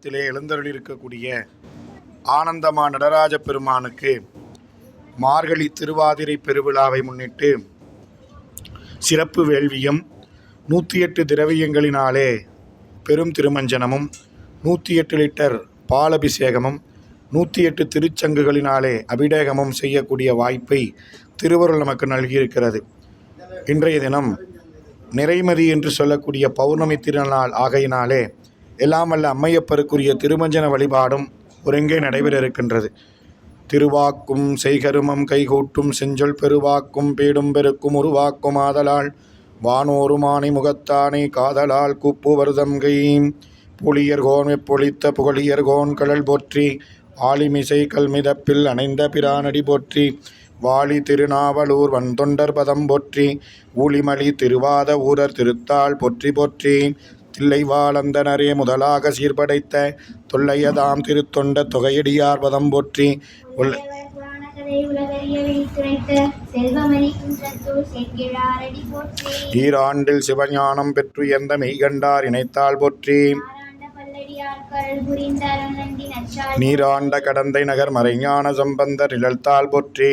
மண்டபத்திலே எழுந்தருளிருக்கக்கூடிய ஆனந்தமா நடராஜ பெருமானுக்கு மார்கழி திருவாதிரை பெருவிழாவை முன்னிட்டு சிறப்பு வேள்வியும் நூற்றி எட்டு திரவியங்களினாலே பெரும் திருமஞ்சனமும் நூற்றி எட்டு லிட்டர் பாலபிஷேகமும் நூற்றி எட்டு திருச்சங்குகளினாலே அபிடேகமும் செய்யக்கூடிய வாய்ப்பை திருவருள் நமக்கு நல்கியிருக்கிறது. இன்றைய தினம் நிறைமதி என்று சொல்லக்கூடிய பௌர்ணமி திருநாள் ஆகையினாலே எல்லாம் வல்ல அம்மையப்பருக்குரிய திருமஞ்சன வழிபாடும் ஒருங்கே நடைபெற இருக்கின்றது திருவாக்கும் செய்கருமம் கைகூட்டும் செஞ்சொல் பெருவாக்கும் பேடும் பெருக்கும் உருவாக்கும் ஆதலால் வானோருமானை முகத்தானை காதலால் கூப்பு வருதம் புளியர்கோன் பொழித்த புகழியர்கோன் கடல் போற்றி ஆலிமிசை கல்மிதப்பில் அணைந்த பிரானடி போற்றி வாலி திருநாவலூர் வன்தொண்டர் பதம் போற்றி ஊழிமலி திருவாத ஊரர் திருத்தாள் போற்றி போற்றி தில்லைவாளந்தனரே முதலாக சீர்படைத்த தொல்லையதாம் திருத்தொண்ட தொகையடியார் பதம் போற்றி. உள்ள ஈராண்டில் சிவஞானம் பெற்றுயர்ந்த மெய்கண்டார் இணைத்தாள் போற்றி. நீராண்ட கடந்தை நகர் மறைஞான சம்பந்தர் இழத்தாள் போற்றி.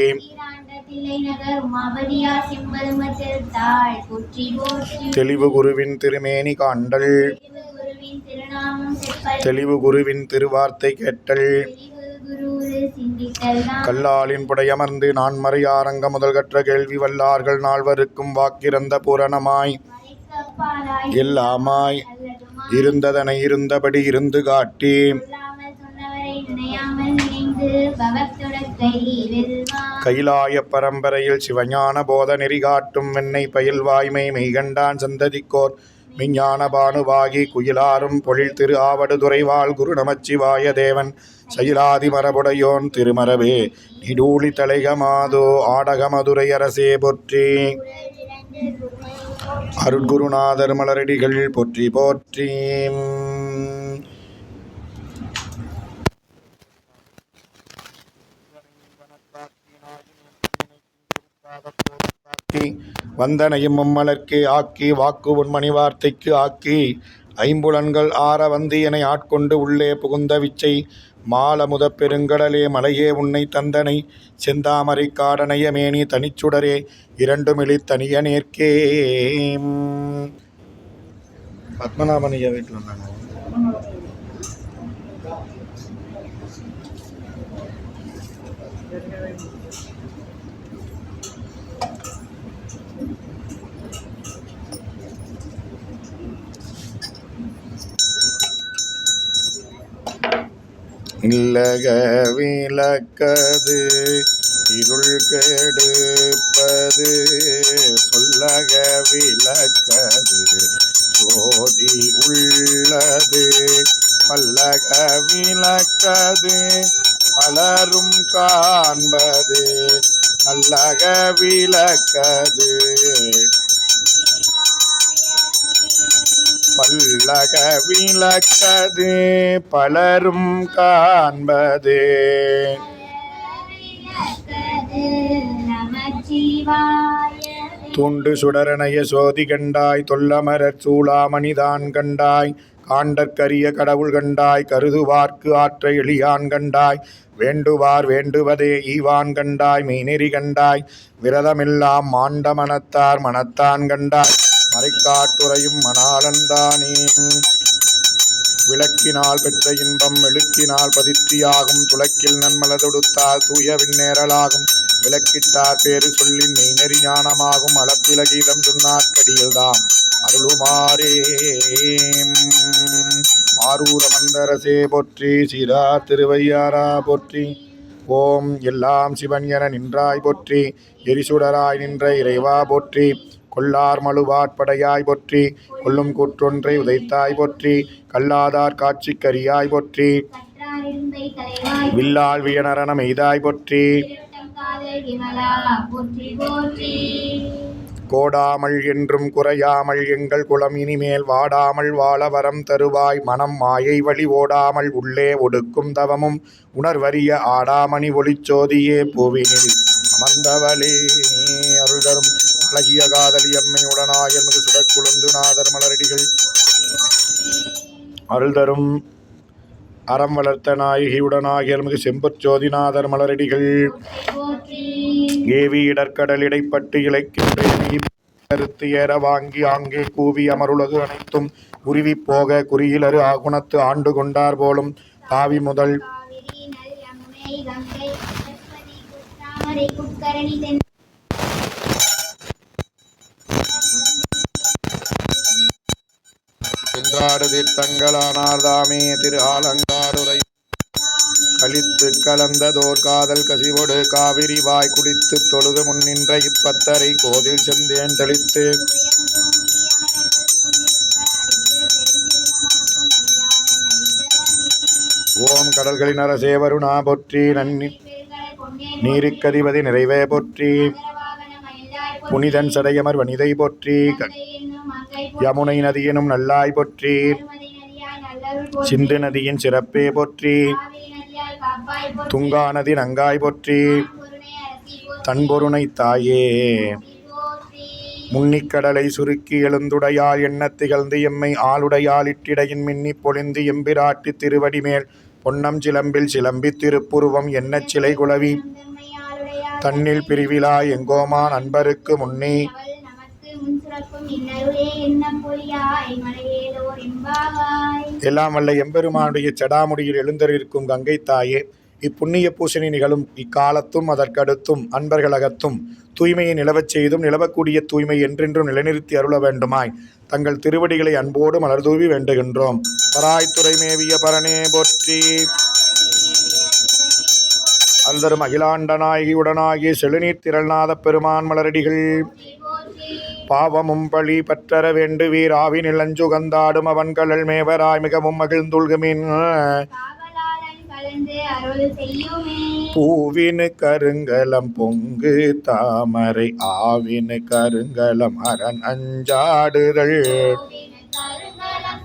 தெளிவு குருவின் திருமேனி காண்டல். தெளிவு குருவின் திருவார்த்தை கேட்டல். கல்லாலின் புடையமர்ந்து நான் மறையாரங்க முதல் கற்ற கேள்வி வல்லார்கள் நால்வருக்கும் வாக்கிறந்த பூரணமாய். எல்லாமாய். இருந்ததனை இருந்தபடி இருந்து காட்டி. கைலாய பரம்பரையில் சிவஞான போத நெறி காட்டும் வெண்ணை பயில் வாய்மை மெய்கண்டான் சந்ததிக்கோர். விஞ்ஞான பானுவாகி குயிலாரும் பொழில் திரு ஆவடுதுறைவாள் குரு நமச்சிவாய தேவன். சயிலாதி மரபுடையோன் திருமரபே நிடூழி தலைகமாதோ ஆடக மதுரை அரசே போற்றி. அருட்குருநாதர் மலரடிகள் போற்றி போற்றி. வந்தனையும் மும்மலர்க்கு ஆக்கி வாக்கு உன்மணி வார்த்தைக்கு ஆக்கி ஐம்புலன்கள் ஆற வந்து என ஆட்கொண்டு உள்ளே புகுந்த விச்சை மாலமுத பெருங்கடலே மலையே உன்னை தந்தனை செந்தாமரை காடனைய மேனி தனிச்சுடரே இரண்டுமிழி தனிய நேர்க்கே பத்மநாபனைய வீட்டில் இருந்தாங்க இல்லக விளக்கது இருள் கெடுப்பது. சொல்லக விளக்கது ஜோதி உள்ளது. பல்லக விளக்கது பலரும் காண்பது. நல்லக விளக்கது பல்லக விளக்கது பலரும் காண்பது. துண்டு சுடரணைய சோதி கண்டாய் தொல்லமரர் சூளாமணிதான் கண்டாய் காண்டற்கரிய கடவுள் கண்டாய் கருதுவார்க்கு ஆற்ற எளியான் கண்டாய் வேண்டுவார் வேண்டுவதே ஈவான் கண்டாய் மெய்நெறி கண்டாய் விரதமெல்லாம் மாண்ட மனத்தார் மனத்தான் கண்டாய். மறைக்காட்டுறையும் மணாளன்தானே. விளக்கினால் பெற்ற இன்பம் எழுக்கினால் பதிற்றியாகும் துளக்கில் நன்மலதொடுத்தால் தூய விண்ணேறலாகும். விளக்கிட்டார் பேரு சொல்லின் மெய்நெறி ஞானமாகும். அளப்பில கீதம் சொன்னார்க்கடியில்தாம் அருளுமாறே. ஆரூர மந்தரசே போற்றி சீரா திருவையாரா போற்றி. ஓம் எல்லாம் சிவன் என நின்றாய் போற்றி. எரிசுடராய் நின்ற இறைவா போற்றி. கொல்லார் மழுவாட்படையாய் போற்றி கொல்லும் கூற்றொன்றை உதைத்தாய் போற்றி கல்லாதார் காட்சிக் கரியாய் போற்றி வில்லால் வியனரணம் எய்தாய் போற்றி கோடாமல் என்றும் குறையாமல் எங்கள் குலம் இனிமேல் வாடாமல் வாழ வரம் தருவாய் மனம் மாயை வழி ஓடாமல் உள்ளே ஒடுக்கும் தவமும் உணர்வறிய ஆடாமணி ஒளிச்சோதியே பூவினில் அமர்ந்தவளே. அழகிய காதலி அம்மை உடனாயர் மிகு சுடக்குழுந்து நாதர் மலரடிகள். அருள்தரும் அறம் வளர்த்த நாயகியுடனாகிய மிகு செம்பற்சோதிநாதர் மலரடிகள். ஏவி இடற்கடல் இடைப்பட்டு இலைக்கின்றேவி கருத்து ஏற வாங்கி ஆங்கே கூவி அமருலகு அனைத்தும் உருவிப் போக குறியிலரு ஆகுணத்து ஆண்டு கொண்டார் போலும் தாவி முதல். சென்றாடு தீர்த்தங்களானார் தாமே. திரு ஆலங்காடுரை கழித்து கலந்ததோர் காதல் கசிவொடு காவிரி வாய் குளித்து தொழுது முன்னின்ற இப்பத்தரை கோதில் செந்தேன் தெளித்து. ஓம் கடல்களின் அரசே வருணா பொற்றி நன்னி நீருக்கதிபதி நிறைவே பொற்றி. புனிதன் சடையமர் வனிதை பொற்றி. யமுனை நதியினும் நல்லாய் பொற்றி. சிந்து நதியின் சிறப்பே பொற்றி. துங்கா நதி நங்காய் பொற்றி. தன்பொருணை தாயே. முன்னிக்கடலை சுருக்கி எழுந்துடையால் எண்ண திகழ்ந்து எம்மை ஆளுடையால் இட்டிடையின் மின்னி பொழிந்து எம்பிராட்டி திருவடி மேல். பொன்னம் சிலம்பில் சிலம்பித் திருப்புருவம் என்ன சிலை குலவி தன்னில் பிரிவிழா எங்கோமா நண்பருக்கு முன்னே. நமக்கு முன் சுரக்கும் இன்னருளே எண்ணம் பொழியாய் மலையேலோர் எம்பாவாய் எல்லாம் வல்ல எம்பெருமானுடைய செடாமுடியில் எழுந்தருளிருக்கும் கங்கை தாயே இப்புண்ணிய பூசணி நிகழும் இக்காலத்தும் அதற்கடுத்தும் அன்பர்களகத்தும் தூய்மையை நிலவச் செய்தும் நிலவக்கூடிய தூய்மை என்றென்றும் நிலைநிறுத்தி அருள வேண்டுமாய். தங்கள் திருவடிகளை அன்போடு மலர்தூவி வேண்டுகின்றோம். பராய்த்துறை மேவிய பரணே போற்றி. அல்தரும் அகிலாண்ட நாயகியுடனாகிய செழுநீர் திரள்நாத பெருமான் மலரடிகள். பாவமும் பழி பற்றற வேண்டுவீர். ஆவி நிலஞ்சுகந்தாடும் அவன்களல் மேவராய் மிகவும் மகிழ்ந்துள்குமின் பூவினு கருங்கலம் பொங்கு தாமரை ஆவினு கருங்கலம் அரண் அஞ்சாடுதல். கருங்கலம்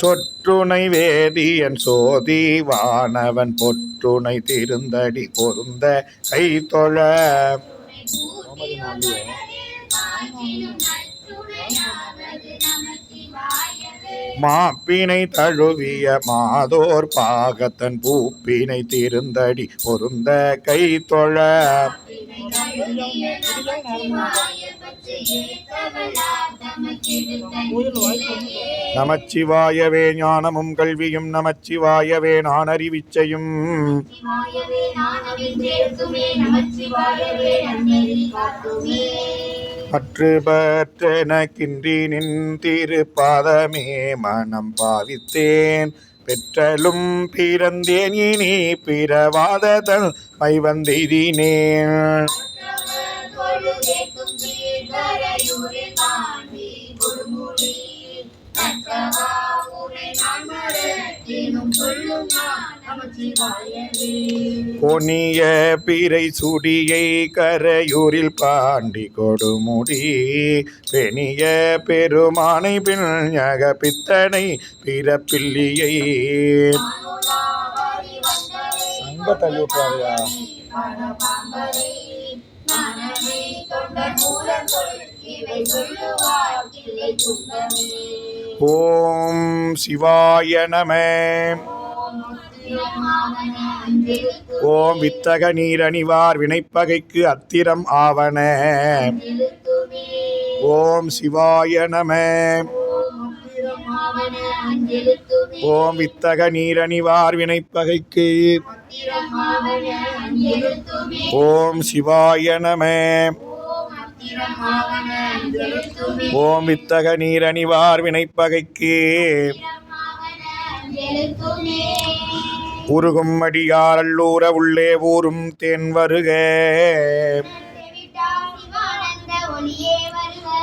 சொற்றுணை வேதியன் சோதி வானவன் பொற்றுணை திருந்தடி பொருந்த கை தொழ மாப்பினை தழுவிய மாதோர் பாகத்தன் பூப்பினை திருந்தடி பொருந்த கை தொழ நமச்சிவாயவே ஞானமும் கல்வியும் நமச்சிவாயவே நான் அறிவிச்சையும் சிவாயவே பற்று பற்றெனக்கின்றி திருப்பாதமே மனம் பாவித்தேன். பெற்றலும் பிறந்தேன் இனி பிறவாததன் மை மற்றவா உனை நான் மறக்கினும் சொல்லும் நான் பிறை சுடியை கரையூரில் பாண்டி கொடுமுடி. பெணிய பெருமானை பின்ஞக பித்தனை பிறப்பில்லியை. சங்க தள்ளி ஓம் சிவாய நமே. ஓம் வித்தக நீரணிவார் வினைப்பகைக்கு அத்திரம் ஆவன. ஓம் சிவாய நமே. ஓம் வித்தக நீரணிவார் வினைப்பகைக்கு ஓம் சிவாய நமே. ஓம் இத்தக நீரணிவார் வினைப்பகைக்கு உருகும் அடியாரல்லூர உள்ளே ஊரும் தேன் வருக.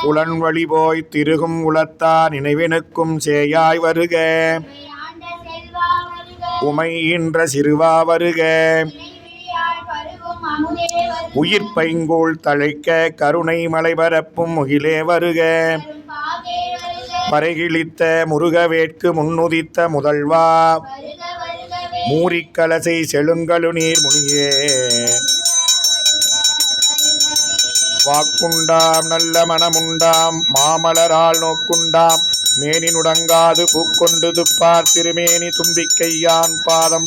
புலன் வழி போய் திருகும் உளத்தா நினைவினுக்கும் சேயாய் வருக. உமை என்ற சிறுவா வருக. உயிர் பைங்கோள் தழைக்க கருணை மலை பரப்பும் முகிலே வருக. வரும் பறைகிழித்த முருகவேட்கு முன்னுதித்த முதல்வா. மூரிக்கலசை செழுங்கழு நீர் முனியே. வாக்குண்டாம் நல்ல மனமுண்டாம் மாமலரால் நோக்குண்டாம். மேனி நுடங்காது பூக்கொண்டு துப்பார் திருமேனி தும்பிக்கையான் பாதம்.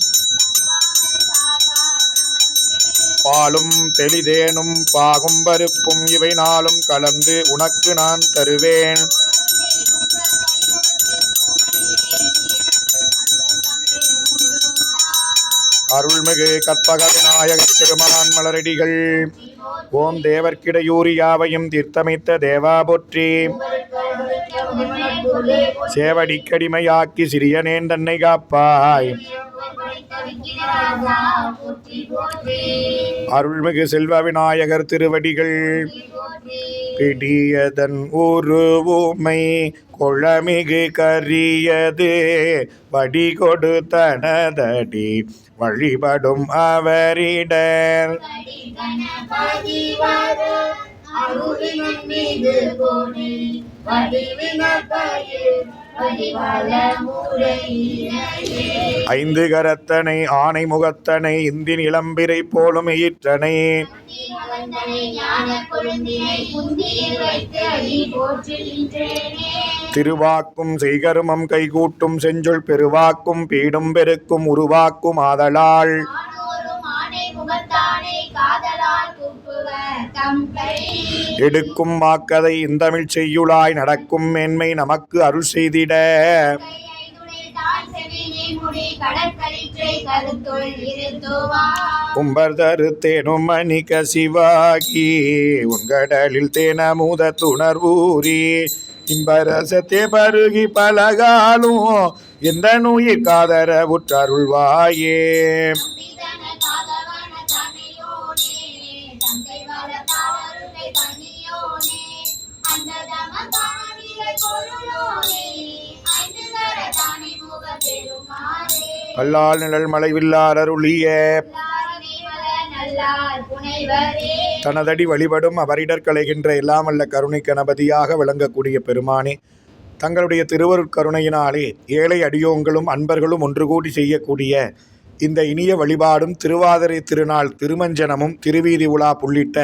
பாலும் தெளிதேனும் பாகும் பருப்பும் இவை நாளும் கலந்து உனக்கு நான் தருவேன். அருள்மிகு கற்பக விநாயக திருமணான் மலரடிகள் ஓம் தேவர்கிடையூரியாவையும் தீர்த்தமைத்த தேவா போற்றி. சேவடிக்கடிமையாக்கி சிறியனேன் தன்னை காப்பாய். அருள்மிகு செல்வ விநாயகர் திருவடிகள் பிடியதன் உருவுமை கொளமிகு கரியது வடி கொடுத்தனதடி வழிபடும் அவரிடர் ஐந்து கரத்தனை ஆனை முகத்தனை இந்தின் இளம்பிரை போலும் ஈற்றனை. திருவாக்கும் செய்கருமம் கைகூட்டும் செஞ்சொல் பெருவாக்கும் பீடும் பெருக்கும் உருவாக்கும் ஆதலால். எடுக்கும் வாக்கதை இந்தமிழ் செய்யுளாய் நடக்கும் மேன்மை நமக்கு அருள் செய்திட. கும்பர் தரு தேனும் மணிக சிவாகி உங்கடலில் தேனமுத துணர்வூரி. இன்பரசத்தே பருகி பலகாலும் எந்த நோயிற் காதர உற்றருள்வாயே. கல்லால் நிழல் மலைவில்லார் அருளிய தனதடி வழிபடும் அவரிடர் கலைகின்ற எல்லாம் கருணை கணபதியாக விளங்கக்கூடிய பெருமானே தங்களுடைய திருவருட்கருணையினாலே ஏழை அடியோங்களும் அன்பர்களும் ஒன்று கூடி செய்யக்கூடிய இந்த இனிய வழிபாடும் திருவாதிரை திருநாள் திருமஞ்சனமும் திருவீதி உலா உள்ளிட்ட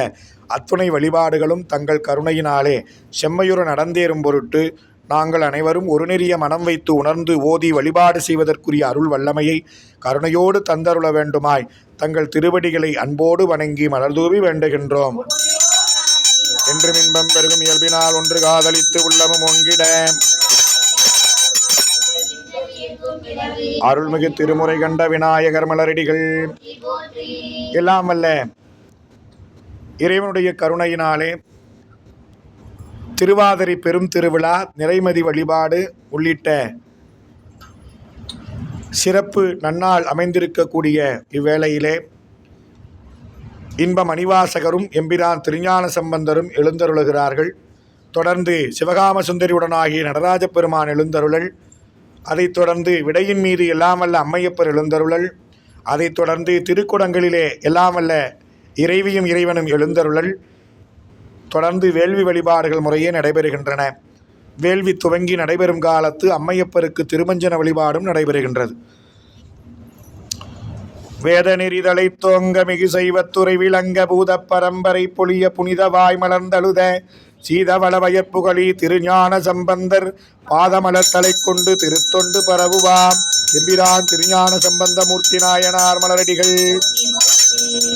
அத்துணை வழிபாடுகளும் தங்கள் கருணையினாலே செம்மையுற நடந்தேறும் பொருட்டு நாங்கள் அனைவரும் ஒரு நெறிய மனம் வைத்து உணர்ந்து ஓதி வழிபாடு செய்வதற்குரிய அருள் வல்லமையை கருணையோடு தந்தருள வேண்டுமாய் தங்கள் திருவடிகளை அன்போடு வணங்கி மலர்தூவி வேண்டுகின்றோம். என்று இன்பம் பெருகும் இயல்பினால் ஒன்று காதலித்து உள்ளமும் ஒங்கிட. அருள்மிகு திருமுறை கண்ட விநாயகர் மலரடிகள். எல்லாம் வல்ல இறைவனுடைய கருணையினாலே திருவாதிரை பெரும் திருவிழா நிறைமதி வழிபாடு உள்ளிட்ட சிறப்பு நன்னால் அமைந்திருக்கக்கூடிய இவ்வேளையிலே இன்ப மணிவாசகரும் எம்பிரான் திருஞான சம்பந்தரும் எழுந்தருளுகிறார்கள். தொடர்ந்து சிவகாம சுந்தரியுடனாகிய நடராஜ பெருமான் எழுந்தருளல். அதைத் தொடர்ந்து விடையின் மீது எல்லாம் வல்ல அம்மையப்பர் எழுந்தருளல். அதைத் தொடர்ந்து திருக்குடங்களிலே எல்லாம் இறைவியும் இறைவனும் எழுந்தருளல். தொடர்ந்து வேள்வி வழிபாடுகள் முறையே நடைபெறுகின்றன. வேள்வி துவங்கி நடைபெறும் காலத்து அம்மையப்பருக்கு திருமஞ்சன வழிபாடும் நடைபெறுகின்றது. வேத நெறிதலை தோங்க மிகு செய்வத்துறை விளங்க பூத பரம்பரை பொழிய புனித வாய் மலர்ந்தழுத சீதவள திருஞான சம்பந்தர் பாதமலத்தலை கொண்டு திருத்தொண்டு பரவுவாம். எம்பிரான் திருஞான சம்பந்த மூர்த்தி நாயனார் மலரடிகள்.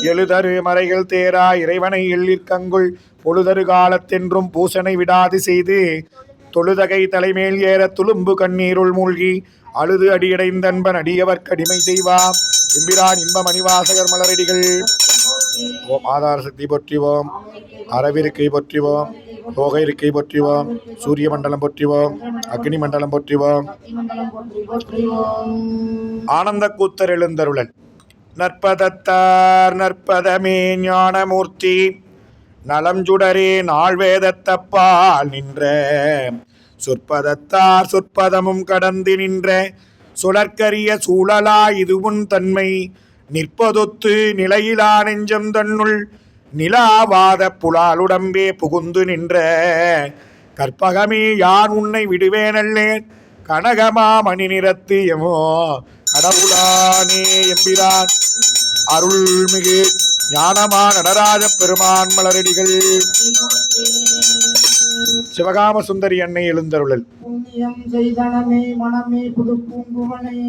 எழுதரு மறைகள் தேரா இறைவனை எள்ளிற்கங்குள் பொழுதரு காலத்தென்றும் பூசனை விடாது செய்து தொழுதகை தலைமேல் ஏற துளும்பு கண்ணீருள் மூழ்கி அழுது அடியடைந்தன்பன் அடியவர் கடிமை செய்வாம் எம்பிரான் இன்ப மணிவாசகர் மலரடிகள். ஓம் ஆதார சக்தி போற்றிவோம். அறவிருக்கை போற்றிவோம். போக இருக்கை போற்றிவோம். சூரிய மண்டலம் போற்றிவோம். அக்னி மண்டலம் போற்றிவோம். ஆனந்த கூத்தர் எழுந்தருளல். நற்பதத்தார் நற்பதமே ஞானமூர்த்தி. நலஞ்சுடரே நாள்வேதத்தப்பால் நின்ற. சொற்பதத்தார் சொற்பதமும் கடந்து நின்ற. சுழற்கரிய சூழலா இதுவும் தன்மை. நிற்பதொத்து நிலையிலா நெஞ்சம் தன்னுள். நிலாவாத புலாலுடம்பே புகுந்து நின்ற. கற்பகமே யான் உன்னை விடுவேனல்லேன் கனகமா மணி நிறத்தியமோ கடவுளானே எம்பிரான். அருள்மிகு ஞானமா நடராஜ பெருமான் மலரடிகள். சிவகாம சுந்தரி அன்னை எழுந்தருளல். புண்ணியம் செய்தனமே மனமே புது பூங்குவனை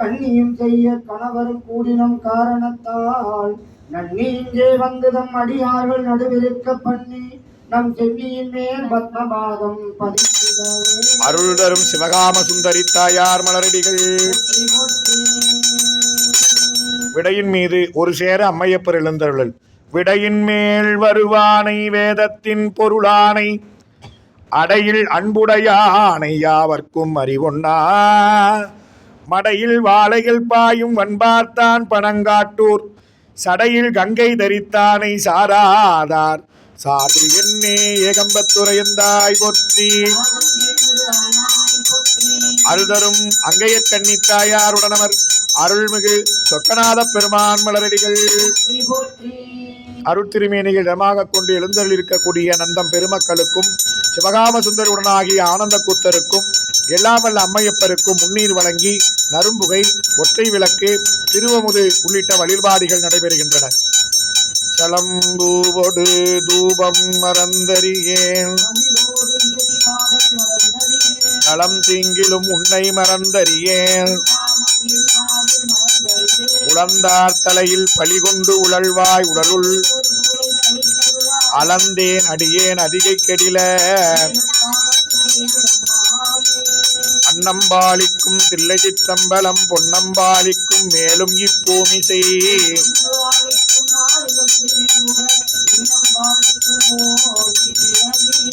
கண்ணியும் செய்ய கணவரும் கூடினம் காரணத்தால் நன்னி இங்கே வந்து தம் அடியார்கள் நடுவிருக்க பண்ணி நம் சென்னியின் மேல் பத்மபாதம் பதித்திடவே. அருள் தரும் சிவகாம சுந்தரி தாயார் மலரடிகள். விடையின் மீது ஒரு சேர அம்மையப்பர் எழுந்தருளல். விடையின் மேல் வருவானை வேதத்தின் பொருளானை அடையில் அன்புடையானை யாவர்க்கும் அறிவொன்னா மடையில் வாழைகள் பாயும் வன்பார்த்தான் பணங்காட்டூர் சடையில் கங்கை தரித்தானை சாராதார். சாது என்னே ஏகம்பத்துறையந்தாய் பொற்றி. அருதரும் அங்கைய அவர் அருள்மிகு சொக்கநாத பெருமான் மலரடிகள். அருட்திருமேனியில் இடமாக கொண்டு எழுந்தருள் இருக்கக்கூடிய நந்தம் பெருமக்களுக்கும் சிவகாம சுந்தருடனாகிய ஆனந்த கூத்தருக்கும் எல்லாம் வல்ல அம்மையப்பருக்கும் முன்னீர் வழங்கி நரும்புகை ஒற்றை விளக்கு திருவமுது உள்ளிட்ட வழிபாடுகள் நடைபெறுகின்றன. சலம்பூவொடு தூபம் மறந்தறியேன். தமிழோடு நலம் தீங்கிலும் உன்னை மறந்தறியேன். உழந்தார் தலையில் பலிகொண்டு உழல்வாய் உடலுள். அலந்தேன் அளந்தேன் அடியேன் அதிகை கெடில. அன்னம்பாளிக்கும் தில்லை சித்தம்பலம் பொன்னம்பாளிக்கும் மேலும் இப்பூமிசை.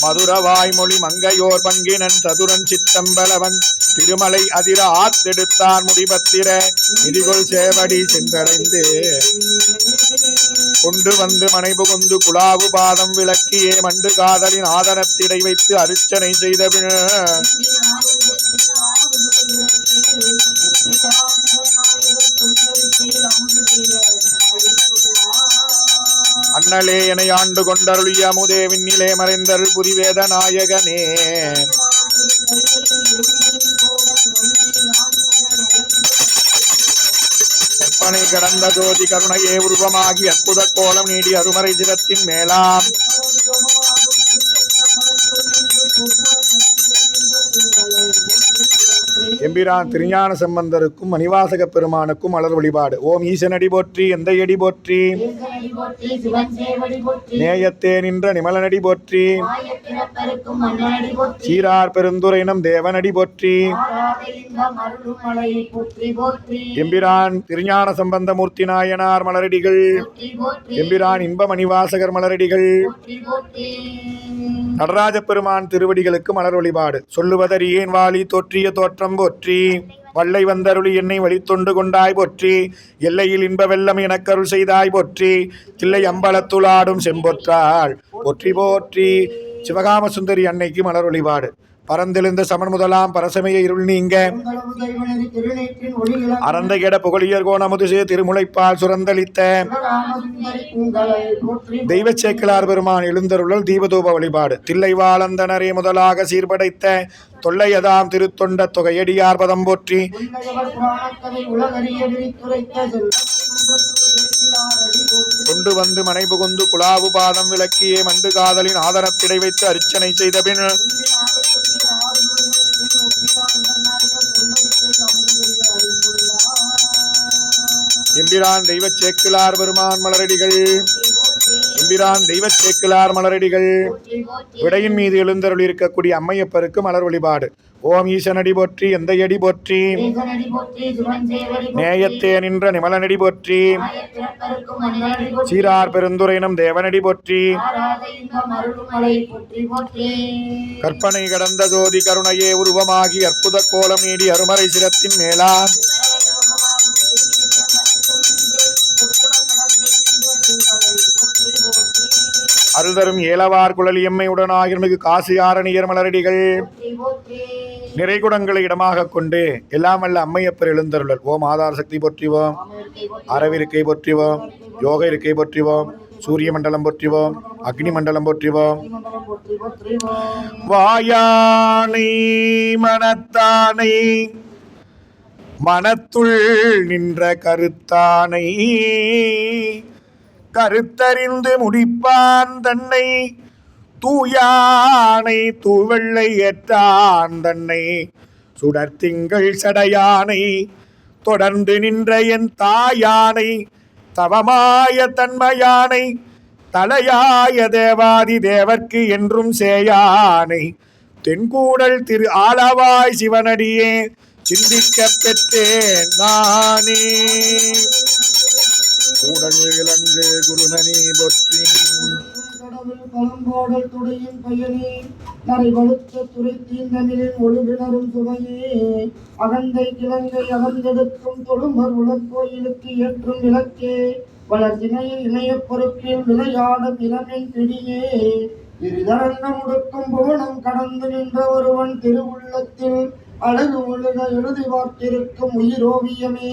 மதுரவாய்மொழி மங்கையோர் பங்கினன் சதுரன் சித்தம்பலவன் திருமலை அதிர ஆத்தெடுத்தான் முடிபத்திர. நிதிகொள் சேவடி சென்றடைந்து கொண்டு வந்து மனைபுகுந்து குழாவு பாதம் விளக்கியே மண்டு காதலின் ஆதரத்திடை வைத்து அர்ச்சனை செய்த அண்ணலே என ஆண்டு கொண்டருளிய அமுதே விண்ணிலே மறைந்தருள் புரிவேத நாயகனே. கற்பனை கடந்த ஜோதி கருணையே உருவமாகி அற்புத கோலம் நீடி அருமறை சிரத்தின் மேலாம். எம்பிரான் திருஞான சம்பந்தருக்கும் மணிவாசக பெருமானுக்கும் மலர் வழிபாடு. ஓம் ஈசனடி போற்றி எந்த எடி போற்றி நேயத்தே நின்ற நிமலனடி போற்றி. சீரார் பெருந்துரைனம் தேவனடி போற்றி. எம்பிரான் திருஞான சம்பந்தமூர்த்தி நாயனார் மலரடிகள். எம்பிரான் இன்ப மணிவாசகர் மலரடிகள். நடராஜ பெருமான் திருவடிகளுக்கு மலர் வழிபாடு. சொல்லுவதறியேன் வாலி தோற்றிய தோற்றம் போற்றி. வள்ளை வந்தருளி என்னை வழித்தொண்டு கொண்டாய் போற்றி. எல்லையில் இன்ப வெள்ளம் எனக்கருள் செய்தாய் போற்றி. தில்லை அம்பலத்துளாடும் செம்பொற்றாள். போற்றி போற்றி. சிவகாம சுந்தரி அன்னைக்கு மலர் வழிபாடு பரந்தெழுந்த சமன் முதலாம் பரசமய இருள் நீங்க. உங்களது அறந்த கெட புகழியர் கோணமுதுசே திருமுலைப்பால் சுரந்தளித்த. தெய்வ சேக்கலார் பெருமான் எழுந்தருளல் தீபதூப வழிபாடு. தில்லைவாளந்தனரே முதலாக சீர்படைத்த. தொல்லையதாம் திருத்தொண்ட தொகையடியார் பதம் போற்றி. போற்றி கொண்டு வந்து மனை புகுந்து குலாவு பாதம் விளக்கியே மண்டு காதலின் ஆதரத்திடை வைத்து அர்ச்சனை செய்த பின் எம்பிரான் தெய்வச் சேக்கிலார் பெருமான் மலரடிகள். எம்பிரான் தெய்வ சேக்கிலார் மலரடிகள். விடையின் மீது எழுந்தருள் இருக்கக்கூடிய அம்மையப்பருக்கு மலர் வழிபாடு. ஓம் ஈசனடி போற்றி எந்த அடி போற்றி. நேயத்தே நின்ற நிமலனடி போற்றி. சீரார் பெருந்துரையினம் தேவனடி போற்றி. கற்பனை கடந்த ஜோதி கருணையே உருவமாகி அற்புத கோலம் நீடி அருமறை சிரத்தின் மேலான் தரும் ஏலவார் குழலியம்மையுடன் உடனாகிருமிகு காசி ஆரணியர் மலரடிகள் நிறைகுடங்களை இடமாக கொண்டு எல்லாம் வல்ல அம்மையப்பர் எழுந்தருளல். ஓம் ஆதார சக்தி போற்றிவோம். அறவிருக்கை போற்றிவோம். யோக இருக்கை போற்றிவோம். சூரிய மண்டலம் போற்றிவோம். அக்னி மண்டலம் போற்றிவோம். வாயானை மனத்தானை மனத்துள் நின்ற கருத்தானை கருத்தறிந்து முடிப்பான் தன்னை. தூயானை தூவெள்ளை ஏற்றான் தன்னை சுடர்த்திங்கள் சடையானை தொடர்ந்து நின்ற என் தாயானை. தவமாய தன்மையானை தலையாய தேவாதி தேவர்க்கு என்றும் சேயானை. தென்கூடல் திரு ஆலவாய் சிவனடியே சிந்திக்கப் பெற்றேன் நானே. கூடல் விளங்கு குருமணி பொற்றி. கடவுள் களம்போடல் துடையின் பயனே நரை வலுத்த துரைத்தீன் தமிழின் சுவையே. அகந்தை கிழங்கை அகந்தெடுக்கும் தொழுமர் உலக்கோயிலுக்கு ஏற்றும் விளக்கே வளர்ச்சினையில் இணையப் பொறுப்பில் விளையாடும் இளமின் பிடியே. இருதரங்க முடுக்கும் புவனம் கடந்து நின்ற ஒருவன் திருவுள்ளத்தில் அழகு ஒழுக எழுதி பார்த்திருக்கும் உயிரோவியமே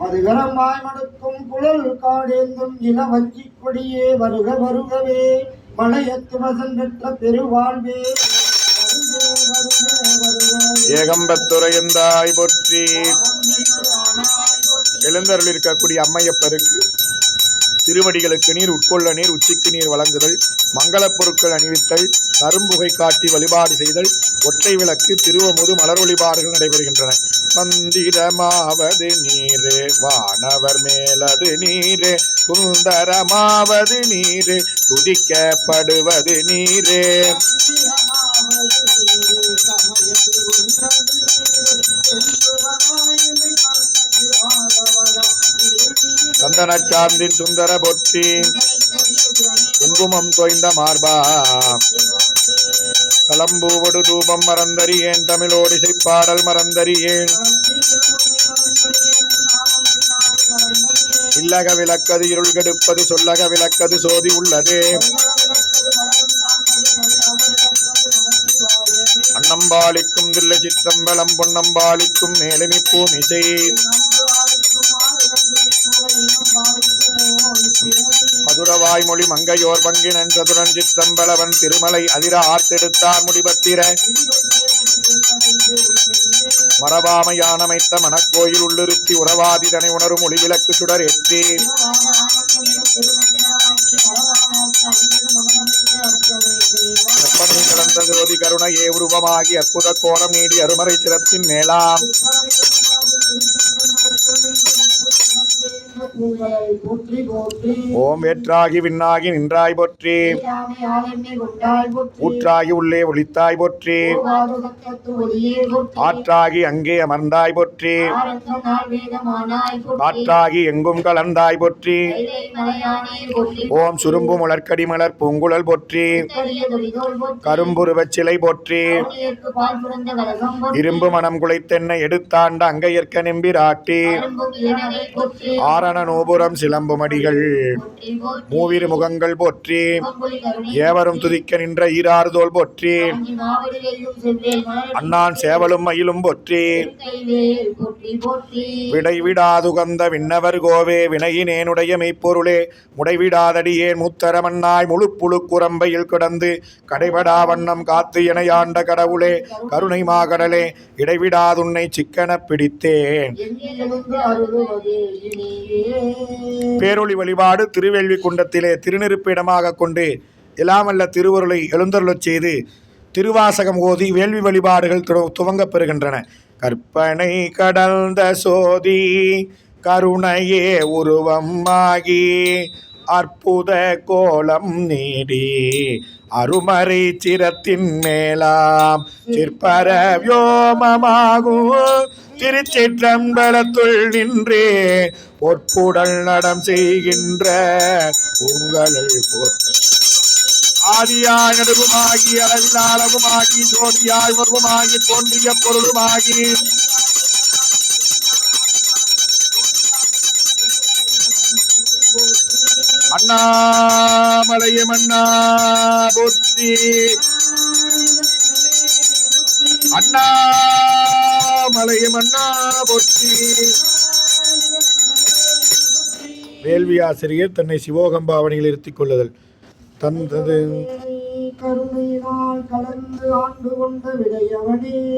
மதுகரமாய் மடுக்கும் குழல் காடேந்தும் இளவஞ்சி கொடியே வருக வருகவே மலையத்து வசம் பெற்ற பெருவாழ்வே. வருக வருக ஏகம்பத்துரையந்தாய் பொற்றி. எழுந்தருள் இருக்கக்கூடிய அம்மையப்பருக்கு திருவடிகளுக்கு நீர் உட்கொள்ள நீர் உச்சிக்கு நீர் வழங்குதல் மங்களப் பொருட்கள் அணிவித்தல் நரும்புகை காட்டி வழிபாடு செய்தல் ஒற்றை விளக்கு திருவமுது மலர் வழிபாடுகள் நடைபெறுகின்றன. மந்திரமாவது நீரே வானவர் மேலது நீரே சுந்தரமாவது நீரே துதிக்கப்படுவது நீரே. சந்தன சார்ந்தின் சுந்தர பொற்றி குங்குமம் தோய்ந்த மார்பா. சலம்பூவடு தூபம் மறந்தறியேன் தமிழோடிசை பாடல் மறந்தறியேன் இல்லக விளக்கது இருள் கெடுப்பது சொல்லக விளக்கது சோதி உள்ளதே. அன்னம்பாலிக்கும் தில்லை சிற்றம்பலம் பொன்னம்பாளிக்கும் மேலுமி பூமிசை மதுரவாய் மொழி மங்கையோர் பங்கினன் சதுரஞ்சித் தம்பளவன் திருமலை அதிர ஆர்த்தெடுத்தார் முடிபத்திர. மரபாமையானமைத்த மணக்கோயில் உள்ளிருத்தி உறவாதிதனை உணரும் ஒளி விளக்கு சுடர் ஏற்றி வெப்பனை கலந்த ஜோதி கருணையே உருவமாகி அற்புத கோணம் நீடி அருமறை சிரத்தின் மேலாம். போற்றி போற்றி. ஓம் வேற்றாகி விண்ணாகி நின்றாய் போற்றி. ஊற்றாகி உள்ளே ஒளித்தாய் போற்றி. ஆற்றாகி அங்கே அமர்ந்தாய் போற்றி. காற்றாகி எங்கும் கலந்தாய் போற்றி. ஓம் சுரும்பு முளற்கடி மலர் பூங்குழல் போற்றி. கரும்புருவச் சிலை போற்றி. இரும்பு மனம் குலைத்தென்னை எடுத்தாண்ட அங்கையற்க நெம்பிராட்டி. அரும்பும் நோபுரம் சிலம்புமடிகள். மூவிரு முகங்கள் போற்றி ஏவரும் துதிக்க நின்ற ஈராறுதோல் போற்றி அண்ணான் சேவலும் மயிலும் போற்றி விடைவிடாதுகந்த விடை விடாதுகந்த விண்ணவர் கோவே வினையினேனுடைய மெய்ப்பொருளே முடைவிடாதடியேன் முத்தரமன்னாய் முழு புழு குரம்பையில் கிடந்து கடைபடா வண்ணம் காத்து ஆண்ட கடவுளே கருணை மாகடலே இடைவிடாதுன்னை சிக்கனப் பிடித்தேன். பேரொழி பேரொளி வழிபாடு திருவேள்வி குண்டத்திலே திருநெருப்பிடமாக கொண்டு இல்லாமல்ல திருவருளை எழுந்தருளச் செய்து திருவாசகம் ஓதி வேள்வி வழிபாடுகள் துவ- துவங்கப் பெறுகின்றன. கற்பனை கடந்த சோதி கருணையே உருவமாகி அற்புத கோலம் நீடி அருமறை சிரத்தின் மேலாம் சிற்பர வியோமமாகும். திருச்சிற்றம்பலத்துள் நின்றே பொற்புடல் நடம் செய்கின்ற உங்கள் போற்றி ஆதியாய் நடுவுமாகி அளவில் ஜோதியாய் உருவமாகி தோன்றிய பொருளுமாகி அண்ணாமலைய மன்னா போற்றி அண்ணாமலைய மன்னா போற்றி வேள்வி ஆசிரியர் தன்னை சிவோகம்பாவனையில் இருத்திக் கொள்ளுதல். தந்தது. கருணையினால் கலந்து ஆண்டு கொண்ட விடையவனே.